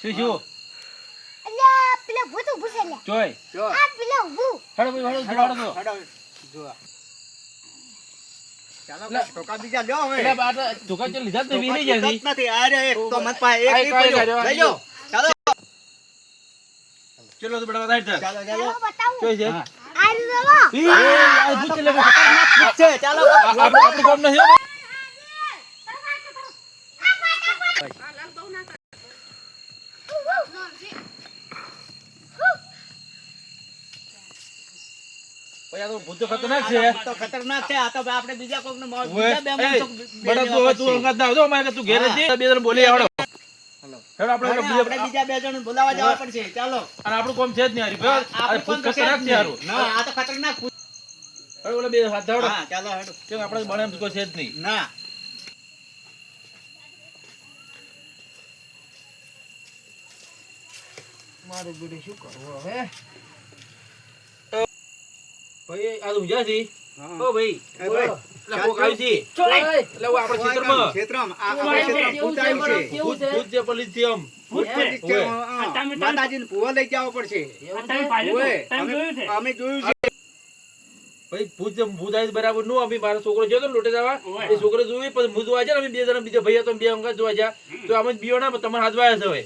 શું શું પેલા ભૂત ઊભું છે લ્યા. જોય આ પેલા ઊભું હેડો ભાઈ હેડો હેડો હેડો જો લીધા જાય નથી અરે એક તો મત પાસે એક લઈ જાઓ. ચાલો તો બેટા વધારે ચાલો. ચાલો જોઈ છે. આ ઈ, આ ભૂત છે લે, આ- છે. ચાલો આ- આપણું આપણું કામ નથી હો. આ લાલ બહુ ના કર ભાઈ આ તો ભૂત તો ખતરનાક છે. આ તો ખતરનાક છે. આ તો આપણે બીજા કોકને મોત ઓવે. બીજા બે બડા તું તું અંગાત ના આવજો, અમારે તું ઘેર જ છે. બે જણ બોલી આવડો. હાલો. આપણે બીજા- બીજા બે જણ બોલાવા જવા પડશે ચાલો અને આપણું કામ છે જ નહીં હારી. ભાઈ, ખતરનાક છે હારું. ના આ તો ખતરનાક ભૂત. ઓલા બે હાથ ધાવડો. હા ચાલો હેડો કેમ આપણે બને એમ કોઈ છે જ નહીં ના મારું બીડું શું કરવું હવે ભાઈ આ તો ઊંઝા છે ઓ ભાઈ એ ભાઈ, એટલે કોક આવ્યું છે. એટલે હું આપણા ખેતરમાં ક્ષેત્રમાં. આપણા ક્ષેત્રમાં? ભૂત આવ્યું છે ભૂત ભૂત જે પલી છે આમ. ભૂત પડી છે, ઓવે. હા. માતાજીને ભૂવા લઈ જવા પડશે. અમે અમે જોયું છે. ભાઈ ભૂત જેમ બરાબર. નું અમે મારો છોકરો જોયો તો ને લોટે જવા. એ છોકરો જોઈ પછી હું જોવા જાય અમે બે જણા બીજા ભાઈ હતો બે અંગત જોવા તો અમે બીઓ ના તમારે હાથ વાયા છે હવે.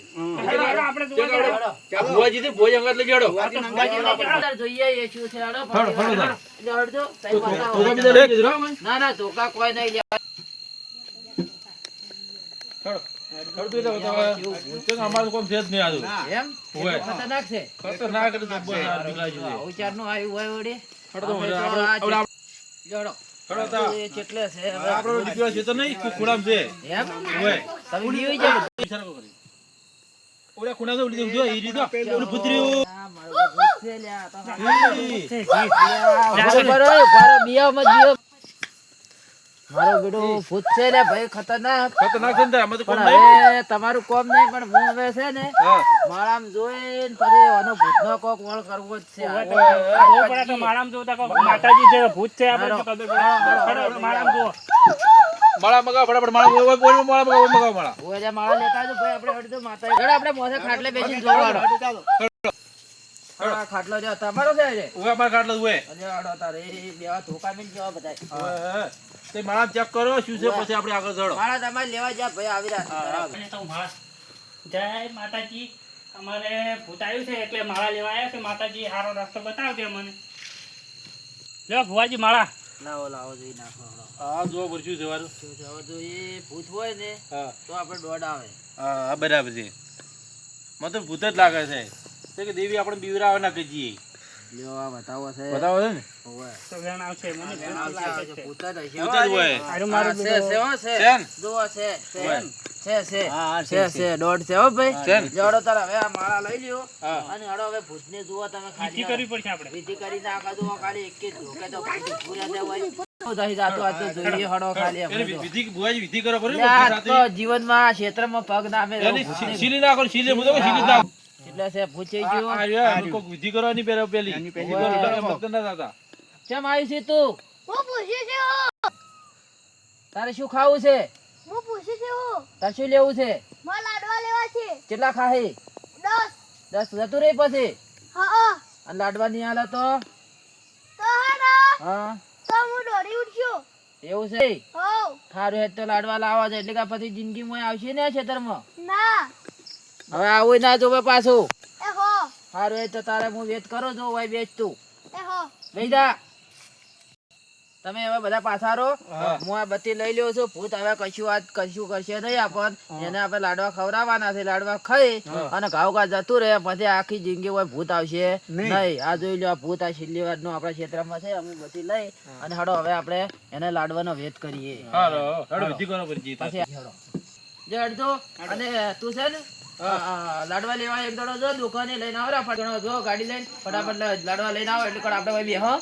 ભુવાજી થી ભોજ અંગત લઈ જડો. ના ના ધોકા કોઈ નહીં તું. તો અમારું કોમ છે જ નહીં આજુ એમ? ખતરનાક છે. ખતરનાક તો તો તો તા. એ ચેટલે છે આપણો દીકરો છે તો નહીં ખુ- છે. એમ? તમે બીવી જાઓ. ઓલા ખૂણામ છે, ઓલી જો, ઈ રીતો. ઓલું ભૂતર્યું. મારો ભૂત લ્યા, તો હોય, મારો બિયામાં જ બિયો. મારો બેડો ભૂત છે ને ભાઈ ખતરનાક. ખતરનાક છે ને અમે તો કોમ નહીં. તમારું કોમ નહીં પણ હું હવે છે ને. માળામાં જોઈને પછી આનો ભૂતનો કોક વળ કરવો જ છે. માતાજી છે ભૂત છે આપણે ખબર માળામાં જુઓ. માળા મગાવો ફટાફટ માળા ઓય, ઓય, માળા મગાવો મગાવો માળા. ઓય જા માળા લેતા આવજો ભાઈ આપણે હળદો માતા હેડો આપણે મોસે ખાટલે બેસીને જોવાનો. ખાટલો જો તમારો છે ઓય અમારા કાટલા ઓય. અને હળો તારે. બેવા ધોકા મેં જવા બધાય. તે માળા ચેક કરો શું છે? પછી આપણે આગળ ચડો માળા તમારે લેવા જા ભાઈ આવી રહ્યા અને તો માળા. જય માતાજી. અમારે ભૂત આવ્યું છે એટલે માળા લેવા આવ્યા છે. માતાજી સારો રસ્તો બતાવજો મને લે ભુવાજી માળા. લાવો લાવો જોઈ નાખો. હા જો ભરશું છે વારું જો જો જો એ ભૂત હોય ને હા. તો આપણે દોડ આવે. હા હા, બરાબર છે. મને તો ભૂત જ લાગે છે. તે કે દેવી આપણે બીવરાવે ના કહીએ લ્યો આ બતાવો છે. બતાવો છે ને? ઓવે. તો વેણ આવશે મને ભૂત આવશે, લાગે આવશે. છે. ભૂત જ હશે. ભૂત જ હોય. હારું મારું છે છે હો છે છે છે છે છે છે. હા, હા, છે છે દોઢ છે હો ભાઈ. જોડો તાર હવે આ માળા લઈ લ્યો. અને હડો હવે ભૂતને જુઓ તમે ખાલી. કરવી પડશે આપણે. વિધિ કરી નાખા જુઓ ખાલી. એક જ ધોકે તો પૂરા દે હોય. તો દહીં જાતો આ તો જોઈએ હડો ખાલી એની આપણે તો. વિધિ ભુવાજી વિધિ કરો ખરી લે આ બધી તો સાથે. જીવનમાં ક્ષેત્રમાં પગ નામે શીલી નાખો શીલી હું તો કહું શીલી નાખો. એટલે છે પૂછી ગયો. આ કોક વિધિ કરવાની પેલા. પેલી ના. ચમ આવી છે તું? હું પૂછી છે. તારે શું ખાવું છે? હું પૂછી છે. તારે શું લેવું છે? મારે લાડવા લેવા છે. કેટલા ખાહે? 10 10 જતું રહી પછી? હા. અને લાડવા ની હાલે તો? તો હા હા. તો હું દોડી ઉઠ્યો. એવું છે? હો સારું હે તો લાડવા લાવવા છે એટલે કે પછી જિંદગીમાં આવશે ને ખેતરમાં? ના. હવે આવું ના જોવે પાછું. સારું એ તો તારે હું વેચ કરો છો ભાઈ વેચતું બેજા તમે હવે બધા પાછા રહો. હું. આ બત્તી લઈ લ્યો છું. ભૂત હવે કશું વાત કશું કરશે નહીં આપણ. એને આપણે લાડવા ખવડાવવાના છે લાડવા ખાઈ અને ઘાવ ઘા જતું રહે પછી આખી જિંદગી હોય ભૂત આવશે. નહીં. આ જોઈ લો આ ભૂત આ છેલ્લી વારનું આપણા ક્ષેત્રમાં છે અમે બધી લઈ અને હડો હવે આપણે એને લાડવાનો વેત કરીએ. પછી. પછી હડો. જે હડજો અને તું છે ને? લાડવા લેવા એક દડો જો દુકાને લઈને આવો ફટણો જો ગાડી લઈને ફટાફટ લાડવા લઈને આવો એટલે કણ આપણે ભાઈ બેહો.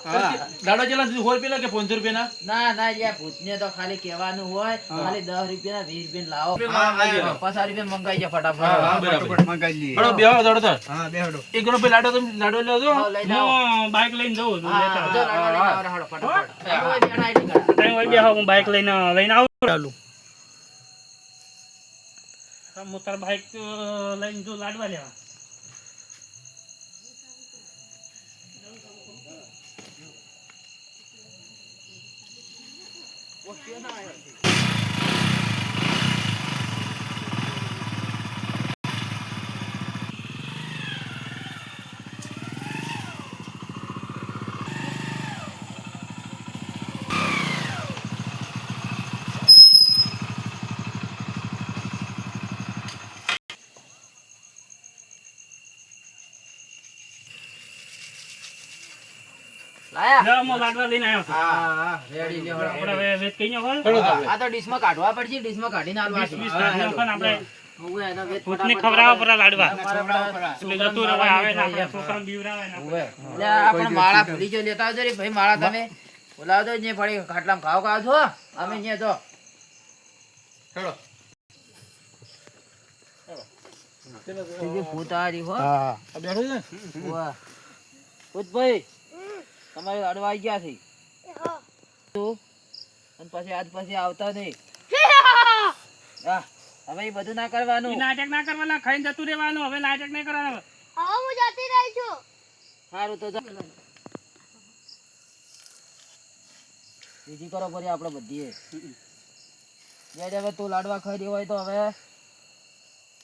દાડો ચેલા સો પેલા કે પાંચસો રૂપિયા ના ના યાર ભૂતને તો ખાલી કહેવાનું હોય ખાલી 10 રૂપિયા 20 રૂપિયા લાવો. હા, હા, હા, પચાસ રૂપિયા મંગાઈ જા ફટાફટ. હા, બરાબર. ફટાફટ મંગાવી લઈએ. હળો બેહો દડો તો હા, બેહડો. એક ગણો ભાઈ લાડો તમે લાડો લેજો. હું બાઇક લઈને જઉં છું હા, લેતા જો લાડવા લઈને આવો ફટાફટ. બેઠો હોય બેહો, હું બાઇક લઈને લઈને આવું. ચાલુ. હું તાર બાઇક અ, લઈને જો લાડવા લેવા લાયા? લે, હું લાડવા લઈને આવ્યો છું હા, હા, રેડી લ્યો, હળો. આપણે હવે વેચ કઈ નાખો હળો તાર. આ તો ડીશમાં કાઢવા પડશે ડીશમાં કાઢીને હાલવા છે. વીસ કાઢી નાખો ને આપણે હોવે, એનો વેચ ભૂતને ફટાફટ ખવડાવવા પડે લાડવા અમારે બધા એટલે જતું રહેવાય આવે ને આપણે છોકરાને બીવડાવે ને હોવે. એટલે આ પણ માળા ફરી જો લેતા આવજો રે ભાઈ માળા તમે. બોલાવજો ને ફરી ખાટલામાં ખાવ ખાવ છો. અમે અહીંયા જો આ રહી હો. બેઠો છે ને? તમારે લાડવા ગયા છે. અને પછી આજ પછી આવતા નહીં. હા હવે એ બધું ના કરવાનું. નાટક ના કરવાના ખાઈને જતું રહેવાનું. હવે નાટક નહીં કરવાનું. હવે હું જતી રહી છું. સારું તો બીજી કરો ફરી આપણે બધી જાય હવે તું લાડવા ખાઈ રહ્યો હોય તો હવે.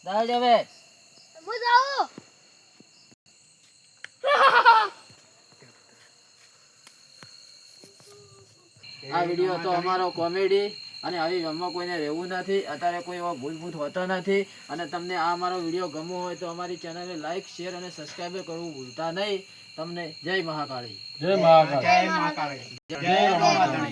જાય હવે. હું જાઉં. આ વીડિયો હતો અમારો કોમેડી અને આવી ગમમાં કોઈને રહેવું નથી. અત્યારે કોઈ એવો ભૂલભૂત હોતો નથી. અને તમને આ અમારો વીડિયો ગમવો હોય તો અમારી ચેનલને લાઈક શેર અને સબસ્ક્રાઈબ કરવું ભૂલતા નહીં. તમને જય મહાકાળી. જય મહાકાળી. જય મહાકાળી. જય મહાકાળ.